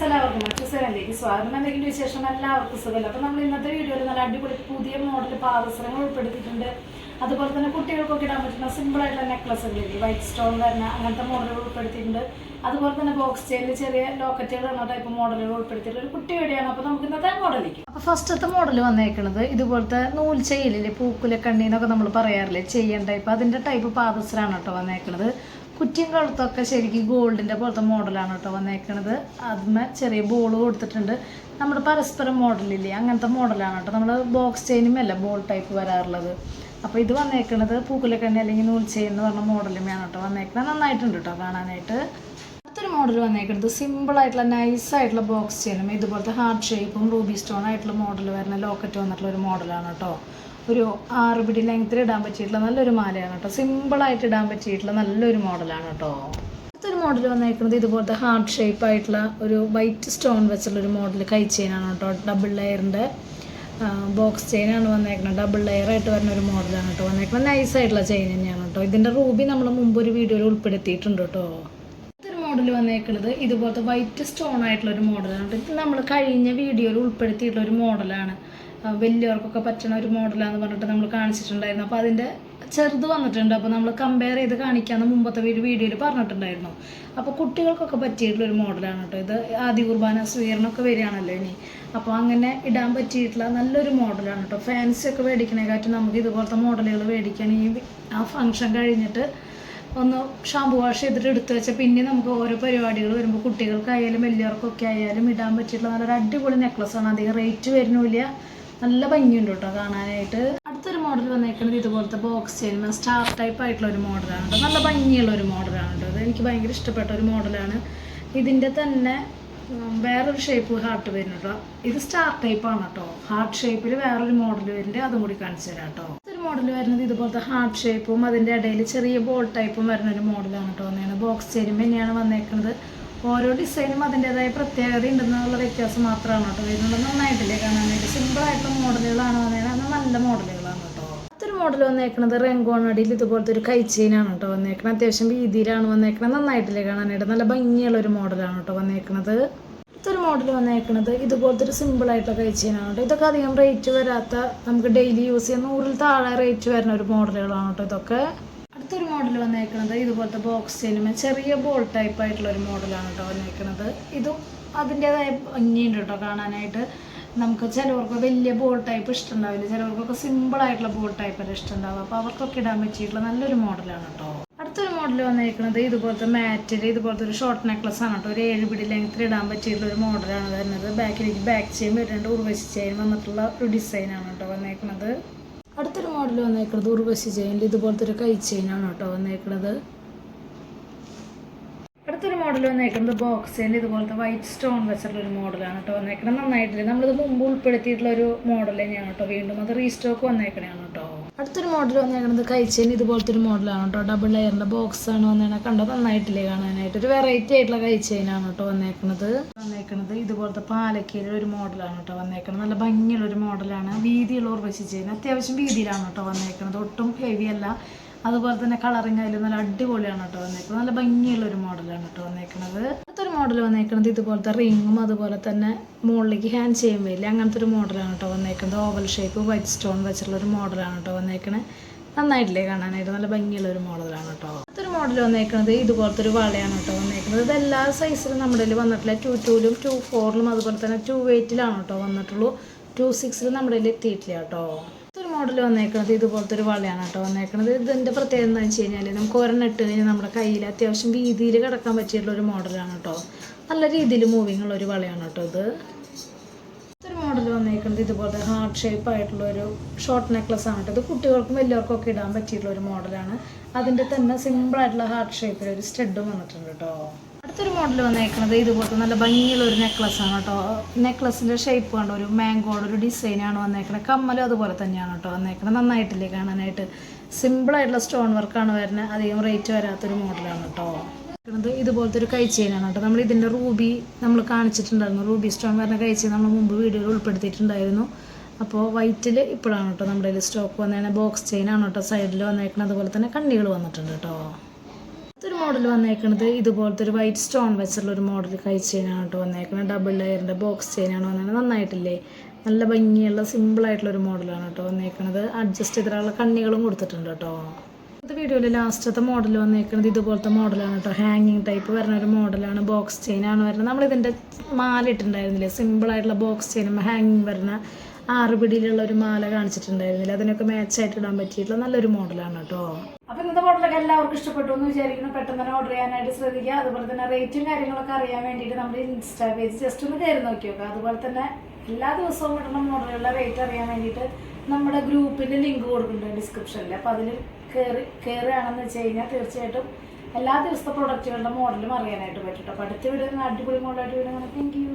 Friends എല്ലാവർക്കും മറ്റു സെവനിലേക്ക് സ്വാഗതം എന്തെങ്കിലും വിശേഷം എല്ലാവർക്കും സുഖമല്ല. അപ്പോൾ നമ്മൾ ഇന്നത്തെ വീഡിയോയിൽ നല്ല അടിപൊളി പുതിയ മോഡൽ പാദസരങ്ങൾ ഉൾപ്പെടുത്തിയിട്ടുണ്ട്. അതുപോലെ തന്നെ കുട്ടികൾക്കൊക്കെ ഇടാൻ പറ്റുന്ന സിമ്പിൾ ആയിട്ടുള്ള നെക്ലസുകളില്ലേ വൈറ്റ് സ്റ്റോൺ വരുന്ന അങ്ങനത്തെ മോഡലുകൾ ഉൾപ്പെടുത്തിയിട്ടുണ്ട്. അതുപോലെ തന്നെ ബോക്സ് ചെയിനിൽ ചെറിയ ലോക്കറ്റുകൾ എന്ന ടൈപ്പ് മോഡലുകൾ ഉൾപ്പെടുത്തിയിട്ടുള്ള ഒരു കുട്ടി വേടിയാണ് അപ്പോൾ നമുക്ക് ഇന്നത്തെ മോഡലിലേക്ക് അപ്പോൾ ഫസ്റ്റത്തെ മോഡൽ വന്നേക്കുന്നത് ഇതുപോലത്തെ നൂൽ ചെയ്യലില്ലേ പൂക്കുലക്കണ്ണി എന്നൊക്കെ നമ്മൾ പറയാറില്ലേ? ചെയ്യൻ ടൈപ്പ് അതിന്റെ ടൈപ്പ് പാദസരാണ് കേട്ടോ വന്നേക്കുന്നത് കുറ്റിയും കഴുത്തൊക്കെ ശരിക്കും ഗോൾഡിന്റെ പോലത്തെ മോഡലാണ് കേട്ടോ വന്നേക്കണത്. അതിന്മേ ചെറിയ ബോൾ കൊടുത്തിട്ടുണ്ട്. നമ്മുടെ പരസ്പരം മോഡലില്ലേ അങ്ങനത്തെ മോഡലാണ് കേട്ടോ. നമ്മൾ ബോക്സ് ചെയിനുമല്ല ബോൾ ടൈപ്പ് വരാറുള്ളത്. അപ്പോൾ ഇത് വന്നേക്കണത് പൂക്കുലക്കണ്ണി അല്ലെങ്കിൽ നൂൽ ചെയിൻ എന്ന് പറഞ്ഞ മോഡലുമാണ് കേട്ടോ വന്നേക്കണത്. നന്നായിട്ടുണ്ട് കേട്ടോ കാണാനായിട്ട്. അടുത്തൊരു മോഡൽ വന്നേക്കുന്നത് സിമ്പിൾ ആയിട്ടുള്ള നൈസ് ആയിട്ടുള്ള ബോക്സ് ചെയിനും ഇതുപോലത്തെ ഹാർട്ട് ഷേപ്പും റൂബി സ്റ്റോൺ ആയിട്ടുള്ള മോഡൽ വരുന്ന ലോക്കറ്റ് വന്നിട്ടുള്ള ഒരു മോഡലാണ് കേട്ടോ. ഒരു ആറ് പിടി ലെങ്ത്തിൽ ഇടാൻ പറ്റിയിട്ടുള്ള നല്ലൊരു മാലയാണ് കേട്ടോ. സിമ്പിളായിട്ട് ഇടാൻ പറ്റിയിട്ടുള്ള നല്ലൊരു മോഡലാണ് കേട്ടോ. അടുത്തൊരു മോഡൽ വന്നേക്കുന്നത് ഇതുപോലത്തെ ഹാർട്ട് ഷേപ്പ് ആയിട്ടുള്ള ഒരു വൈറ്റ് സ്റ്റോൺ വെച്ചുള്ള ഒരു മോഡൽ കൈ ചെയിനാണ് കേട്ടോ. ഡബിൾ ലെയറിന്റെ ബോക്സ് ചെയിനാണ് വന്നേക്കുന്നത്. ഡബിൾ ലെയർ ആയിട്ട് വരുന്ന ഒരു മോഡലാണ് കേട്ടോ വന്നേക്കുന്നത്. നൈസ് ആയിട്ടുള്ള ചെയിൻ തന്നെയാണ് കേട്ടോ. ഇതിന്റെ റൂബി നമ്മൾ മുമ്പ് ഒരു വീഡിയോയിൽ ഉൾപ്പെടുത്തിയിട്ടുണ്ട് കേട്ടോ. അടുത്തൊരു മോഡൽ വന്നേക്കുന്നത് ഇതുപോലത്തെ വൈറ്റ് സ്റ്റോൺ ആയിട്ടുള്ള ഒരു മോഡലാണ് കേട്ടോ. ഇത് നമ്മൾ കഴിഞ്ഞ വീഡിയോയിൽ ഉൾപ്പെടുത്തിയിട്ടുള്ള ഒരു മോഡലാണ്. വലിയവർക്കൊക്കെ പറ്റുന്ന ഒരു മോഡലാന്ന് പറഞ്ഞിട്ട് നമ്മൾ കാണിച്ചിട്ടുണ്ടായിരുന്നു. അപ്പോൾ അതിന്റെ ചെറുത് വന്നിട്ടുണ്ട്. അപ്പോൾ നമ്മൾ കമ്പയർ ചെയ്ത് കാണിക്കാമെന്ന് മുമ്പത്തെ ഒരു വീഡിയോയിൽ പറഞ്ഞിട്ടുണ്ടായിരുന്നു. അപ്പോൾ കുട്ടികൾക്കൊക്കെ പറ്റിയിട്ടുള്ള ഒരു മോഡലാണ് കേട്ടോ ഇത്. ആദ്യ കുർബാന സ്വീകരണമൊക്കെ വരികയാണല്ലോ ഇനി. അപ്പോൾ അങ്ങനെ ഇടാൻ പറ്റിയിട്ടുള്ള നല്ലൊരു മോഡലാണ് കേട്ടോ ഫാൻസി ഒക്കെ മേടിക്കണേക്കാട്ടും നമുക്ക് ഇതുപോലത്തെ മോഡലുകൾ ഈ ആ ഫംഗ്ഷൻ കഴിഞ്ഞിട്ട് ഒന്ന് ഷാമ്പു വാഷ് ചെയ്തിട്ട് എടുത്തു വെച്ചാൽ പിന്നെ നമുക്ക് ഓരോ പരിപാടികൾ വരുമ്പോൾ കുട്ടികൾക്കായാലും വലിയവർക്കൊക്കെ ആയാലും ഇടാൻ പറ്റിയിട്ടുള്ള നല്ലൊരു അടിപൊളി നെക്ലസ് ആണ്. അധികം റേറ്റ് വരുന്നില്ല. നല്ല ഭംഗിയുണ്ട് കേട്ടോ കാണാനായിട്ട്. അടുത്തൊരു മോഡൽ വന്നേക്കുന്നത് ഇതുപോലത്തെ ബോക്സ് ചെയിൻ സ്റ്റാർ ടൈപ്പ് ആയിട്ടുള്ള ഒരു മോഡലാണ് കേട്ടോ. നല്ല ഭംഗിയുള്ള ഒരു മോഡലാണ് കേട്ടോ. അത് എനിക്ക് ഭയങ്കര ഇഷ്ടപ്പെട്ട ഒരു മോഡലാണ് ഇതിന്റെ തന്നെ വേറൊരു ഷേപ്പ് ഹാർട്ട് വരുന്നു കേട്ടോ. ഇത് സ്റ്റാർ ടൈപ്പ് ആണ് കേട്ടോ. ഹാർട്ട് ഷേപ്പിൽ വേറൊരു മോഡൽ വരുന്നുണ്ട്. അതും കൂടി കാണിച്ചു തരാം കേട്ടോ. ഒരു മോഡൽ വരുന്നത് ഇതുപോലത്തെ ഹാർട്ട് ഷേപ്പും അതിന്റെ ഇടയിൽ ചെറിയ ബോൾ ടൈപ്പും വരുന്ന ഒരു മോഡലാണ് കേട്ടോ. വന്നേക്കുന്നത്. ബോക്സ് ചെയിനും തന്നെയാണ് വന്നേക്കുന്നത്. ഓരോ ഡിസൈനും അതിന്റെതായ പ്രത്യേകത ഉണ്ടെന്നുള്ള വ്യത്യാസം മാത്രമാണ് കേട്ടോ. വരുന്നത് നന്നായിട്ടില്ലേ കാണാൻ സിമ്പിൾ സിമ്പിളായിട്ടുള്ള മോഡലുകളാണ് വന്നേക്കുന്നത് നല്ല മോഡലുകളാണ് കേട്ടോ. അടുത്തൊരു മോഡൽ വന്നേക്കുന്നത് റെങ്കോൺ അടിയിൽ ഇതുപോലത്തെ ഒരു കൈ ചെയിനാണ് കേട്ടോ വന്നേക്കുന്നത് അത്യാവശ്യം വീതിയിലാണ് വന്നേക്കുന്നത് നന്നായിട്ടില്ലേ കാണാനായിട്ട്. നല്ല ഭംഗിയുള്ള ഒരു മോഡലാണ് കേട്ടോ വന്നേക്കുന്നത് അടുത്തൊരു മോഡൽ വന്നേക്കുന്നത് ഇതുപോലത്തെ ഒരു സിമ്പിൾ ആയിട്ടുള്ള കൈ ചെയിനാണ് കേട്ടോ. ഇതൊക്കെ അധികം റേറ്റ് വരാത്ത നമുക്ക് ഡെയിലി യൂസ് ചെയ്യാൻ നൂറിൽ താഴെ റേറ്റ് വരുന്ന ഒരു മോഡലുകളാണ് കേട്ടോ ഇതൊക്കെ. അടുത്തൊരു മോഡൽ വന്നേക്കുന്നത് ഇതുപോലത്തെ ബോക്സ് ചെയ്യുന്ന ചെറിയ ബോൾ ടൈപ്പ് ആയിട്ടുള്ള ഒരു മോഡലാണ് കേട്ടോ വന്നേക്കുന്നത് ഇതും അതിന്റെതായ ഭംഗിയുണ്ട് കേട്ടോ കാണാനായിട്ട്. നമുക്ക് ചിലവർക്ക് വലിയ ബോൾ ടൈപ്പ് ഇഷ്ടമുണ്ടാവില്ല ചിലവർക്കൊക്കെ സിമ്പിൾ ആയിട്ടുള്ള ബോൾ ടൈപ്പല്ല ഇഷ്ടമുണ്ടാവുക അപ്പോൾ അവർക്കൊക്കെ ഇടാൻ പറ്റിയിട്ടുള്ള നല്ലൊരു മോഡലാണ് കേട്ടോ അടുത്തൊരു മോഡൽ വന്നേക്കുന്നത് ഇതുപോലത്തെ മാറ്റിൽ ഇതുപോലത്തെ ഒരു ഷോർട്ട് നെക്ലസ് ആണ് കേട്ടോ ഒരു ഏഴ് പിടി ലെങ്ത്തിൽ ഇടാൻ പറ്റിയിട്ടുള്ള ഒരു മോഡലാണ് വരുന്നത്. ബാക്കിലേക്ക് ബാക്ക് ചെയിൻ വരുന്നുണ്ട് ഉർവശി ചെയിൻ വന്നിട്ടുള്ള ഒരു ഡിസൈനാണ് കേട്ടോ വന്നേക്കുന്നത് അടുത്തൊരു മോഡൽ വന്നേക്കുന്നത് ഉർവശി ചെയിനിൽ ഇതുപോലത്തെ ഒരു കൈ ചെയിനാണ് കേട്ടോ വന്നേക്കുന്നത് അടുത്തൊരു മോഡൽ വന്നേക്കുന്നത് ബോക്സ് ചെയിൻ ഇതുപോലത്തെ വൈറ്റ് സ്റ്റോൺ വെച്ചിട്ടുള്ള ഒരു മോഡലാണ് കേട്ടോ വന്നേക്കുന്നത് നന്നായിട്ടില്ല? നമ്മളിത് മുമ്പ് ഉൾപ്പെടുത്തിയിട്ടുള്ള ഒരു മോഡൽ തന്നെയാണ് കേട്ടോ വീണ്ടും അത് റീസ്റ്റോക്ക് വന്നേക്കണയാണ് കേട്ടോ. അടുത്തൊരു മോഡൽ വന്നേക്കുന്നത് കഴിച്ചതിന് ഇതുപോലത്തെ ഒരു മോഡലാണ് കേട്ടോ ഡബിൾ ലെയറിന്റെ ബോക്സ് ആണ് വന്നേക്കുന്നത് കണ്ടോ? നന്നായിട്ടില്ലേ കാണാനായിട്ട്. ഒരു വെറൈറ്റി ആയിട്ടുള്ള കഴിച്ചതിനാണ് കേട്ടോ വന്നേക്കുന്നത് വന്നേക്കുന്നത് ഇതുപോലത്തെ പാലക്കയിലെ ഒരു മോഡലാണ് കേട്ടോ വന്നേക്കുന്നത് നല്ല ഭംഗിയുള്ള ഒരു മോഡലാണ് വീതിയുള്ള ചെയിൻ അത്യാവശ്യം വീതിയിലാണ് കേട്ടോ വന്നേക്കുന്നത് ഒട്ടും ഹെവി അല്ല. അതുപോലെ തന്നെ കളറിങ് അതിൽ നല്ല അടിപൊളിയാണ് കേട്ടോ വന്നേക്കുന്നത്. നല്ല ഭംഗിയുള്ള ഒരു മോഡലാണ് കേട്ടോ വന്നേക്കുന്നത്. അടുത്തൊരു മോഡൽ വന്നേക്കുന്നത് ഇതുപോലത്തെ റിങ്ങും അതുപോലെ തന്നെ മുകളിലേക്ക് ഹാൻഡ് ചെയ്യാൻ വരില്ല അങ്ങനത്തെ ഒരു മോഡലാണ് കേട്ടോ വന്നേക്കുന്നത്. ഓവൽ ഷേപ്പ് വൈറ്റ് സ്റ്റോൺ വെച്ചിട്ടുള്ള ഒരു മോഡലാണ് കേട്ടോ വന്നേക്കണേ. നന്നായിട്ടില്ലേ കാണാനായിട്ട്? നല്ല ഭംഗിയുള്ള ഒരു മോഡലാണ് കേട്ടോ. അടുത്തൊരു മോഡൽ വന്നേക്കുന്നത് ഇതുപോലത്തെ ഒരു വളയാണ് കേട്ടോ വന്നേക്കുന്നത്. ഇത് എല്ലാ സൈസിലും നമ്മുടെ കയ്യിൽ വന്നിട്ടില്ല. ടു ടൂലും ടു ഫോറിലും അതുപോലെ തന്നെ ടു വെയ്റ്റിലാണ് കേട്ടോ വന്നിട്ടുള്ളൂ. ടു സിക്സിലും നമ്മുടെ കയ്യിൽ എത്തിയിട്ടില്ല കേട്ടോ. മോഡൽ വന്നേക്കുന്നത് ഇതുപോലത്തെ ഒരു വളയാണ് കേട്ടോ വന്നേക്കുന്നത് ഇതിന്റെ പ്രത്യേകത എന്താണെന്ന് വെച്ച് കഴിഞ്ഞാൽ നമുക്ക് ഒരെണ്ണം ഇട്ട് കഴിഞ്ഞാൽ നമ്മുടെ കയ്യിൽ അത്യാവശ്യം വീതിയിൽ കിടക്കാൻ പറ്റിയിട്ടുള്ള ഒരു മോഡലാണ് കേട്ടോ. നല്ല രീതിയിൽ മൂവിങ് ഉള്ള ഒരു വളയാണ് കേട്ടോ ഇത്. ഒരു മോഡൽ വന്നേക്കുന്നത് ഇതുപോലത്തെ ഹാർട്ട് ഷേപ്പ് ആയിട്ടുള്ള ഒരു ഷോർട്ട് നെക്ലസ് ആണ് കേട്ടോ. ഇത് കുട്ടികൾക്കും വലിയവർക്കും ഒക്കെ ഇടാൻ പറ്റിയിട്ടുള്ള ഒരു മോഡലാണ് അതിന്റെ തന്നെ സിമ്പിൾ ആയിട്ടുള്ള ഹാർട്ട് ഷേപ്പിൽ ഒരു സ്റ്റെഡും വന്നിട്ടുണ്ട് കേട്ടോ. അടുത്തൊരു മോഡൽ വന്നേക്കുന്നത് ഇതുപോലത്തെ നല്ല ഭംഗിയുള്ള ഒരു നെക്ലസ് ആണ് കേട്ടോ. നെക്ലസിന്റെ ഷേപ്പ് കണ്ടോ? ഒരു മാംഗോയുടെ ഒരു ഡിസൈനാണ് വന്നേക്കുന്നത് കമ്മലും അതുപോലെ തന്നെയാണ് കേട്ടോ വന്നേക്കുന്നത് നന്നായിട്ടില്ലേ കാണാനായിട്ട്? സിമ്പിൾ ആയിട്ടുള്ള സ്റ്റോൺ വർക്കാണ് വരുന്നത്. അധികം റേറ്റ് വരാത്തൊരു മോഡലാണ് കേട്ടോ. ഇത് ഇതുപോലത്തെ ഒരു കൈ ചെയിനാണ് കേട്ടോ. നമ്മൾ ഇതിന്റെ റൂബി നമ്മൾ കാണിച്ചിട്ടുണ്ടായിരുന്നു. റൂബി സ്റ്റോൺ വരുന്ന കൈ നമ്മൾ മുമ്പ് വീഡിയോയിൽ ഉൾപ്പെടുത്തിയിട്ടുണ്ടായിരുന്നു. അപ്പോൾ വൈറ്റിൽ ഇപ്പോഴാണ് കേട്ടോ നമ്മുടെ സ്റ്റോക്ക് വന്നേനെ ബോക്സ് ചെയിനാണ് കേട്ടോ. സൈഡിൽ വന്നേക്കുന്നത് അതുപോലെ തന്നെ കണ്ണികൾ വന്നിട്ടുണ്ട് കേട്ടോ. ഒരു മോഡൽ വന്നേക്കണത് ഇതുപോലത്തെ ഒരു വൈറ്റ് സ്റ്റോൺ വെച്ചുള്ള ഒരു മോഡൽ കൈ ചെയിനാണ് കേട്ടോ വന്നേക്കുന്നത് ഡബിൾ ലെയറിന്റെ ബോക്സ് ചെയിനാണ് വന്നത് നന്നായിട്ടില്ലേ? നല്ല ഭംഗിയുള്ള സിമ്പിളായിട്ടുള്ള ഒരു മോഡലാണ് കേട്ടോ വന്നേക്കുന്നത് അഡ്ജസ്റ്റ് ചെയ്തിട്ടുള്ള കണ്ണികളും കൊടുത്തിട്ടുണ്ട് കേട്ടോ. ഇന്നത്തെ വീഡിയോയിൽ ലാസ്റ്റത്തെ മോഡൽ വന്നേക്കുന്നത് ഇതുപോലത്തെ മോഡലാണ് കേട്ടോ. ഹാങ്ങിങ് ടൈപ്പ് വരുന്ന ഒരു മോഡലാണ് ബോക്സ് ചെയിനാണ് വരുന്നത്. നമ്മളിതിന്റെ മാല ഇട്ടിട്ടുണ്ടായിരുന്നില്ലേ? സിമ്പിളായിട്ടുള്ള ബോക്സ് ചെയിനും ഹാങ്ങിങ് വരുന്ന ആറ് പിടിയിലുള്ള ഒരു മാല കാണിച്ചിട്ടുണ്ടായിരുന്നില്ല? അതിനൊക്കെ മാച്ചായിട്ട് ഇടാൻ പറ്റിയിട്ടുള്ള നല്ലൊരു മോഡലാണ് കേട്ടോ. അപ്പോൾ ഇന്നത്തെ മോഡലൊക്കെ എല്ലാവർക്കും ഇഷ്ടപ്പെട്ടു എന്ന് വിചാരിക്കുന്നു. പെട്ടെന്ന് തന്നെ ഓർഡർ ചെയ്യാനായിട്ട് ശ്രദ്ധിക്കുക. അതുപോലെ തന്നെ റേറ്റും കാര്യങ്ങളൊക്കെ അറിയാൻ വേണ്ടിയിട്ട് നമ്മുടെ ഇൻസ്റ്റാ പേജ് ജസ്റ്റ് ഒന്ന് കയറി നോക്കി നോക്കുക അതുപോലെ തന്നെ എല്ലാ ദിവസവും കിട്ടുന്ന മോഡലുകളുടെ റേറ്റ് അറിയാൻ വേണ്ടിയിട്ട് നമ്മുടെ ഗ്രൂപ്പിന്റെ ലിങ്ക് കൊടുക്കുന്നുണ്ട് ഡിസ്ക്രിപ്ഷനിൽ അപ്പോൾ അതിൽ കയറി കയറുകയാണെന്ന് വെച്ച് കഴിഞ്ഞാൽ തീർച്ചയായിട്ടും എല്ലാ ദിവസത്തെ പ്രൊഡക്റ്റുകളുടെ മോഡലും അറിയാനായിട്ട് പറ്റും അപ്പൊ അടുത്ത വീഡിയോ അടിപൊളി മോഡലായിട്ട് വീഡിയോ താങ്ക് യു